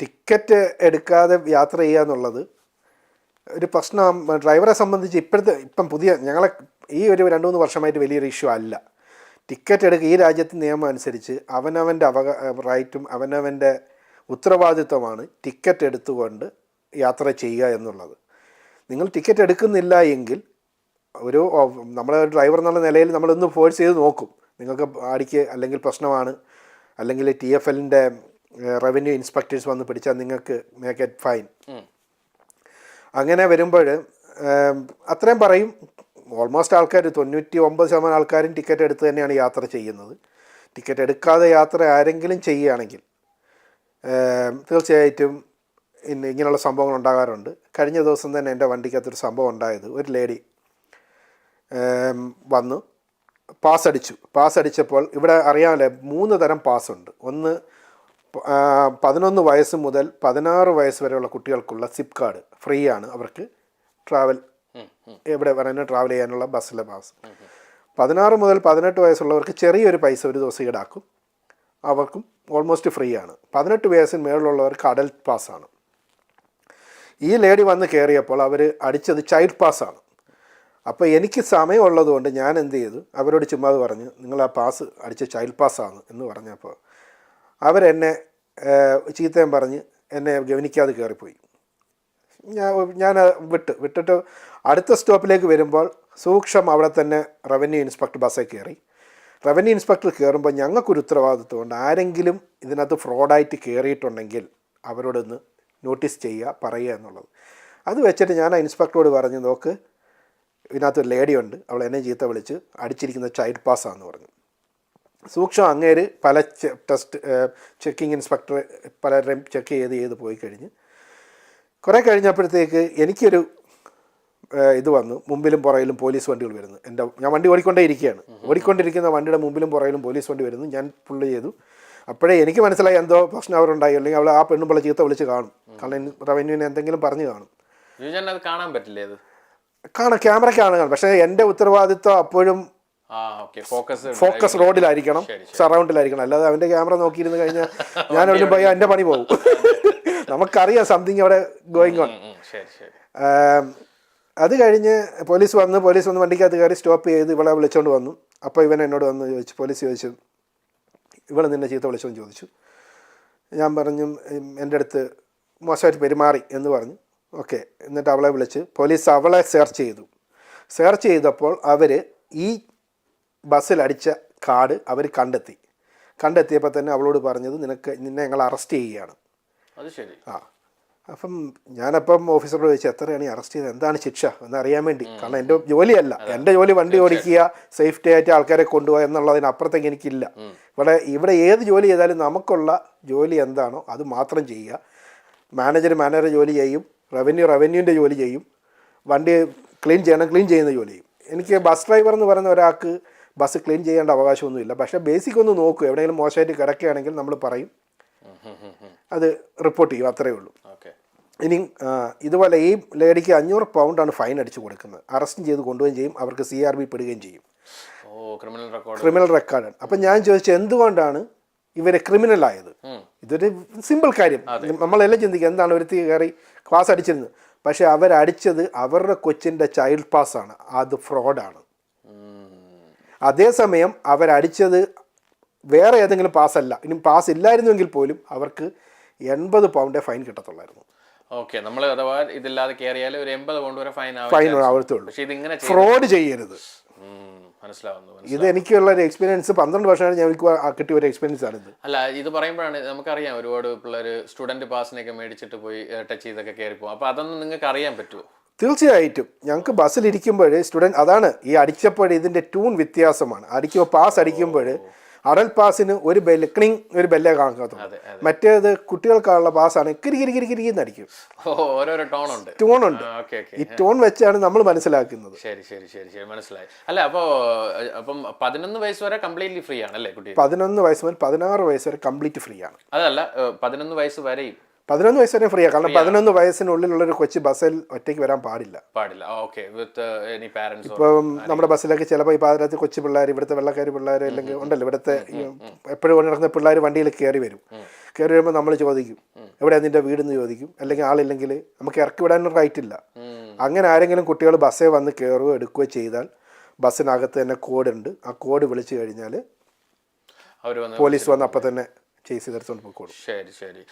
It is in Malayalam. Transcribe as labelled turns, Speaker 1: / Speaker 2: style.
Speaker 1: ടിക്കറ്റ് എടുക്കാതെ യാത്ര ചെയ്യുക എന്നുള്ളത് ഒരു പ്രശ്നം. ഡ്രൈവറെ സംബന്ധിച്ച് ഇപ്പോഴത്തെ ഇപ്പം പുതിയ ഞങ്ങളെ ഈ ഒരു രണ്ട് മൂന്ന് വർഷമായിട്ട് വലിയൊരു ഇഷ്യൂ അല്ല. ടിക്കറ്റ് എടുക്കുക ഈ രാജ്യത്തെ നിയമം അനുസരിച്ച് അവനവന്റെ അവക റൈറ്റും അവനവന്റെ ഉത്തരവാദിത്വമാണ് ടിക്കറ്റ് എടുത്തുകൊണ്ട് യാത്ര ചെയ്യുക എന്നുള്ളത്. നിങ്ങൾ ടിക്കറ്റ് എടുക്കുന്നില്ല എങ്കിൽ ഒരു നമ്മളെ ഡ്രൈവർ എന്നുള്ള നിലയിൽ നമ്മളൊന്ന് ഫോഴ്സ് ചെയ്ത് നോക്കും. നിങ്ങൾക്ക് ആടിക്ക് അല്ലെങ്കിൽ പ്രശ്നമാണ് അല്ലെങ്കിൽ ടി എഫ് എല്ലിന്റെ റവന്യൂ ഇൻസ്പെക്ടേഴ്സ് വന്ന് പിടിച്ചാൽ നിങ്ങൾക്ക് മേക്ക് എറ്റ് ഫൈൻ അങ്ങനെ വരുമ്പോൾ അത്രയും പറയും. ഓൾമോസ്റ്റ് ആൾക്കാർ തൊണ്ണൂറ്റി ഒമ്പത് ശതമാനം ആൾക്കാരും ടിക്കറ്റ് എടുത്ത് തന്നെയാണ് യാത്ര ചെയ്യുന്നത്. ടിക്കറ്റ് എടുക്കാതെ യാത്ര ആരെങ്കിലും ചെയ്യുകയാണെങ്കിൽ തീർച്ചയായിട്ടും ഇങ്ങനെയുള്ള സംഭവങ്ങൾ ഉണ്ടാകാറുണ്ട്. കഴിഞ്ഞ ദിവസം തന്നെ എന്റെ വണ്ടിക്കകത്തൊരു സംഭവം ഉണ്ടായത്. ഒരു ലേഡി വന്നു. പാസ് അടിച്ചു. പാസ് അടിച്ചപ്പോൾ ഇവിടെ അറിയാമല്ലേ മൂന്ന് തരം പാസ് ഉണ്ട്. ഒന്ന് പതിനൊന്ന് വയസ്സ് മുതൽ പതിനാറ് വയസ്സ് വരെയുള്ള കുട്ടികൾക്കുള്ള സിപ്പ് കാർഡ് ഫ്രീ ആണ് അവർക്ക് ട്രാവൽ എവിടെ വേണമെങ്കിലും ട്രാവൽ ചെയ്യാനുള്ള ബസ്സിലെ പാസ്. പതിനാറ് മുതൽ പതിനെട്ട് വയസ്സുള്ളവർക്ക് ചെറിയൊരു പൈസ ഒരു ദിവസം ഈടാക്കും. അവർക്കും ഓൾമോസ്റ്റ് ഫ്രീ ആണ് പതിനെട്ട് വയസ്സിന് മേളിലുള്ളവർക്ക് അഡൽട്ട് പാസ്സാണ്. ഈ ലേഡി വന്ന് കയറിയപ്പോൾ അവർ അടിച്ചത് ചൈൽഡ് പാസ്സാണ്. അപ്പോൾ എനിക്ക് സമയമുള്ളതുകൊണ്ട് ഞാൻ എന്ത് ചെയ്തു? അവരോട് ചുമ്മാ പറഞ്ഞു നിങ്ങൾ ആ പാസ് അടിച്ച ചൈൽഡ് പാസ്സാണ് എന്ന് പറഞ്ഞപ്പോൾ അവരെന്നെ ചീത്തയും പറഞ്ഞ് എന്നെ ഗവനിക്കാതെ കയറിപ്പോയി ഞാൻ ഞാൻ വിട്ട് വിട്ടിട്ട് അടുത്ത സ്റ്റോപ്പിലേക്ക് വരുമ്പോൾ സൂക്ഷം അവിടെ തന്നെ റവന്യൂ ഇൻസ്പെക്ടർ ബസ്സിൽ കയറി. റവന്യൂ ഇൻസ്പെക്ടർ കയറുമ്പോൾ ഞങ്ങൾക്കൊരു ഉത്തരവാദിത്വമുണ്ട്. ആരെങ്കിലും ഇതിനകത്ത് ഫ്രോഡായിട്ട് കയറിയിട്ടുണ്ടെങ്കിൽ അവരോടൊന്ന് നോട്ടീസ് ചെയ്യുക പറയുക എന്നുള്ളത്. അത് വെച്ചിട്ട് ഞാൻ ആ ഇൻസ്പെക്ടറോട് പറഞ്ഞു നോക്ക് ഇതിനകത്ത് ഒരു ലേഡി ഉണ്ട്. അവൾ എന്നെ ചീത്ത വിളിച്ച് അടിച്ചിരിക്കുന്ന ചൈൽഡ് പാസ്സാന്ന് പറഞ്ഞു. സൂക്ഷ്മം അങ്ങേര് പല ടെസ്റ്റ് ചെക്കിംഗ് ഇൻസ്പെക്ടർ പലരെയും ചെക്ക് ചെയ്ത് ചെയ്ത് പോയി കഴിഞ്ഞ്. കുറേ കഴിഞ്ഞപ്പോഴത്തേക്ക് എനിക്കൊരു ഇത് വന്നു. മുമ്പിലും പുറയിലും പോലീസ് വണ്ടികൾ വരുന്നു. എന്റെ ഞാൻ വണ്ടി ഓടിക്കൊണ്ടേ ഇരിക്കുകയാണ്. ഓടിക്കൊണ്ടിരിക്കുന്ന വണ്ടിയുടെ മുമ്പിലും പുറയിലും പോലീസ് വണ്ടി വരുന്നു. ഞാൻ പുള്ളി ചെയ്തു. അപ്പോഴേ എനിക്ക് മനസ്സിലായി എന്തോ പ്രശ്നം അവരുണ്ടായി. അല്ലെങ്കിൽ അവൾ ആ പെണ്ണുമ്പിള്ള ചീത്ത വിളിച്ച് കാണും. കാരണം റവന്യൂവിനെ എന്തെങ്കിലും പറഞ്ഞു കാണും.
Speaker 2: കാണാൻ പറ്റില്ലേ
Speaker 1: കാണാം. ക്യാമറയ്ക്കാണ് കാണും പക്ഷേ എന്റെ ഉത്തരവാദിത്വം അപ്പോഴും
Speaker 2: ഫോക്കസ്
Speaker 1: റോഡിലായിരിക്കണം. സറൗണ്ടിലായിരിക്കണം അല്ലാതെ അവന്റെ ക്യാമറ നോക്കിയിരുന്ന് കഴിഞ്ഞാൽ ഞാൻ ഒരു പോയി എന്റെ പണി പോകും നമുക്കറിയാം സംതിങ് അവിടെ ഗോയിങ് ഓൺ അത് കഴിഞ്ഞ് പോലീസ് വന്ന് പോലീസ് വന്ന് വണ്ടിക്കകത്ത് കയറി സ്റ്റോപ്പ് ചെയ്ത് ഇവളെ വിളിച്ചോണ്ട് വന്നു. അപ്പോൾ ഇവൻ എന്നോട് വന്ന് ചോദിച്ചു പോലീസ് ചോദിച്ചു ഇവളെ നിന്നെ ചീത്ത വിളിച്ചോന്ന് ചോദിച്ചു. ഞാൻ പറഞ്ഞു എന്റെ അടുത്ത് മോശമായിട്ട് പെരുമാറി എന്ന് പറഞ്ഞു. ഓക്കെ എന്നിട്ട് അവളെ വിളിച്ച് പോലീസ് അവളെ സെർച്ച് ചെയ്തു. സെർച്ച് ചെയ്തപ്പോൾ അവർ ഈ ബസ്സിൽ അടിച്ച കാർഡ് അവർ കണ്ടെത്തി. കണ്ടെത്തിയപ്പോൾ തന്നെ അവളോട് പറഞ്ഞത് നിനക്ക് നിന്നെ ഞങ്ങൾ അറസ്റ്റ് ചെയ്യുകയാണ്.
Speaker 2: അത് ശരി.
Speaker 1: ആ. അപ്പം ഞാനപ്പം ഓഫീസറോട് ചോദിച്ചു എത്രയാണ് ഈ അറസ്റ്റ് ചെയ്തത്? എന്താണ് ശിക്ഷ? എന്ന് അറിയാൻ വേണ്ടി. കാരണം എന്റെ ജോലിയല്ല. എന്റെ ജോലി വണ്ടി ഓടിക്കുക സേഫ്റ്റി ആയിട്ട് ആൾക്കാരെ കൊണ്ടുപോകുക എന്നുള്ളതിനപ്പുറത്തേക്ക് എനിക്കില്ല. ഇവിടെ ഇവിടെ ഏത് ജോലി ചെയ്താലും നമുക്കുള്ള ജോലി എന്താണോ അത് മാത്രം ചെയ്യുക. മാനേജർ മാനേജർ ജോലി ചെയ്യും. റവന്യൂ റവന്യൂവിന്റെ ജോലി ചെയ്യും. വണ്ടി ക്ലീൻ ചെയ്യണം ക്ലീൻ ചെയ്യുന്ന ജോലി ചെയ്യും. എനിക്ക് ബസ് ഡ്രൈവർ എന്ന് പറയുന്ന ഒരാൾക്ക് ബസ് ക്ലീൻ ചെയ്യേണ്ട അവകാശമൊന്നുമില്ല. പക്ഷേ ബേസിക് ഒന്ന് നോക്കൂ. എവിടെയെങ്കിലും മോശമായിട്ട് കിടക്കുകയാണെങ്കിൽ നമ്മൾ പറയും. അത് റിപ്പോർട്ട് ചെയ്യും. അത്രയേ ഉള്ളൂ.
Speaker 2: ഓക്കെ.
Speaker 1: ഇനി ഇതുപോലെ ഈ ലേഡിക്ക് അഞ്ഞൂറ് പൗണ്ടാണ് ഫൈൻ അടിച്ചു കൊടുക്കുന്നത്. അറസ്റ്റ് ചെയ്ത് കൊണ്ടുപോവുകയും ചെയ്യും. അവർക്ക് സി ആർ ബി പെടുകയും ചെയ്യും.
Speaker 2: ക്രിമിനൽ റെക്കോർഡ്
Speaker 1: അപ്പം ഞാൻ ചോദിച്ചത് എന്തുകൊണ്ടാണ് ഇവരെ ക്രിമിനൽ ആയത്? ഇതൊരു സിമ്പിൾ കാര്യം. നമ്മളെല്ലാം ചിന്തിക്കുക എന്താണ് ഒരു കയറി ക്ലാസ് അടിച്ചിരുന്നത് പക്ഷേ അവരടിച്ചത് അവരുടെ കൊച്ചിന്റെ ചൈൽഡ് പാസ് ആണ്. അത് ഫ്രോഡാണ് അതേസമയം അവരടിച്ചത് വേറെ ഏതെങ്കിലും പാസ്സല്ല. ഇനി പാസ് ഇല്ലായിരുന്നുവെങ്കിൽ പോലും അവർക്ക് എൺപത് പൗണ്ടേ ഫൈൻ കിട്ടത്തുള്ളായിരുന്നു.
Speaker 2: ഓക്കെ നമ്മൾ അഥവാ ഇതില്ലാതെ കയറിയാൽ ഒരു എൺപത് പൗണ്ട് വരെ ഫൈൻ
Speaker 1: ഫൈൻ ആവത്തുള്ളൂ.
Speaker 2: പക്ഷേ ഇതിങ്ങനെ
Speaker 1: ഫ്രോഡ് ചെയ്യരുത്.
Speaker 2: മനസ്സിലാവുന്നു.
Speaker 1: ഇത് എനിക്കുള്ള ഒരു എക്സ്പീരിയൻസ് പന്ത്രണ്ട് വർഷമാണ് ഞാൻ കിട്ടിയ ഒരു എക്സ്പീരിയൻസ് ആണ് ഇത്
Speaker 2: അല്ല ഇത് പറയുമ്പോഴാണ് നമുക്കറിയാം ഒരുപാട് പിള്ളേർ സ്റ്റുഡന്റ് പാസിനൊക്കെ മേടിച്ചിട്ട് പോയി ടച്ച് ചെയ്തൊക്കെ കയറി പോകും അപ്പൊ അതൊന്നും നിങ്ങൾക്ക് അറിയാൻ പറ്റുമോ?
Speaker 1: തീർച്ചയായിട്ടും. ഞങ്ങൾക്ക് ബസ്സിലിരിക്കുമ്പോൾ സ്റ്റുഡന്റ് അതാണ് ഈ അടിച്ചപ്പോൾ ഇതിന്റെ ട്യൂൺ വ്യത്യാസമാണ്. അടിക്കുമ്പോൾ പാസ് അടിക്കുമ്പോൾ അടൽ പാസിന് ഒരു ബെല്ല് ക്ലിങ് ഒരു ബെല്ലേ കാണത്തുള്ളൂ മറ്റേത് കുട്ടികൾക്കുള്ള പാസ്സാണ് കിരി കിരി കിരി കിരി അടിക്കും.
Speaker 2: ടോൺ ഉണ്ട്
Speaker 1: ഈ ടോൺ വെച്ചാണ് നമ്മൾ മനസ്സിലാക്കുന്നത്.
Speaker 2: ശരി ശരി ശരി ശരി. മനസ്സിലായി. അല്ല അപ്പോ അപ്പം പതിനൊന്ന് വയസ്സ് വരെ കംപ്ലീറ്റ്ലി ഫ്രീ ആണ് അല്ലേ കുട്ടി
Speaker 1: പതിനൊന്ന് വയസ്സ് മുതൽ പതിനാറ് വയസ്സ് വരെ കംപ്ലീറ്റ് ഫ്രീ ആണ്.
Speaker 2: അതല്ല പതിനൊന്ന് വയസ്സ് വരെയും
Speaker 1: പതിനൊന്ന് വയസ്സ് വരെ ഫ്രീ ആണ് കാരണം പതിനൊന്ന് വയസ്സിനുള്ളിലുള്ള ഒരു കൊച്ചു ബസ്സിൽ ഒറ്റയ്ക്ക് വരാൻ പാടില്ല.
Speaker 2: പാടില്ല. ഓക്കെ. വിത്ത് എനി പാരന്റ്സ്
Speaker 1: ഇപ്പം നമ്മുടെ ബസ്സിലൊക്കെ ചിലപ്പോൾ ഈ പാതിരാത്രി കൊച്ചു പിള്ളേർ ഇവിടുത്തെ വെള്ളക്കാർ പിള്ളേർ അല്ലെങ്കിൽ ഉണ്ടല്ലോ ഇവിടുത്തെ എപ്പോഴും നടക്കുന്ന പിള്ളേർ വണ്ടിയിൽ കയറി വരും. കയറി വരുമ്പോൾ നമ്മൾ ചോദിക്കും എവിടെയാണ് നിന്റെ വീടെന്ന് ചോദിക്കും. അല്ലെങ്കിൽ ആളില്ലെങ്കിൽ നമുക്ക് ഇറക്കി വിടാനൊരു റൈറ്റ് ഇല്ല. അങ്ങനെ ആരെങ്കിലും കുട്ടികൾ ബസ്സേ വന്ന് കയറുകയോ എടുക്കുകയോ ചെയ്താൽ ബസ്സിനകത്ത് തന്നെ ഉണ്ട്. ആ കോഡ് വിളിച്ചു കഴിഞ്ഞാൽ പോലീസ് വന്ന് അപ്പം തന്നെ ചെയ്സ് ചെയ്തെടുത്തോണ്ട് പോയിക്കോളും.
Speaker 2: ശരി ശരി.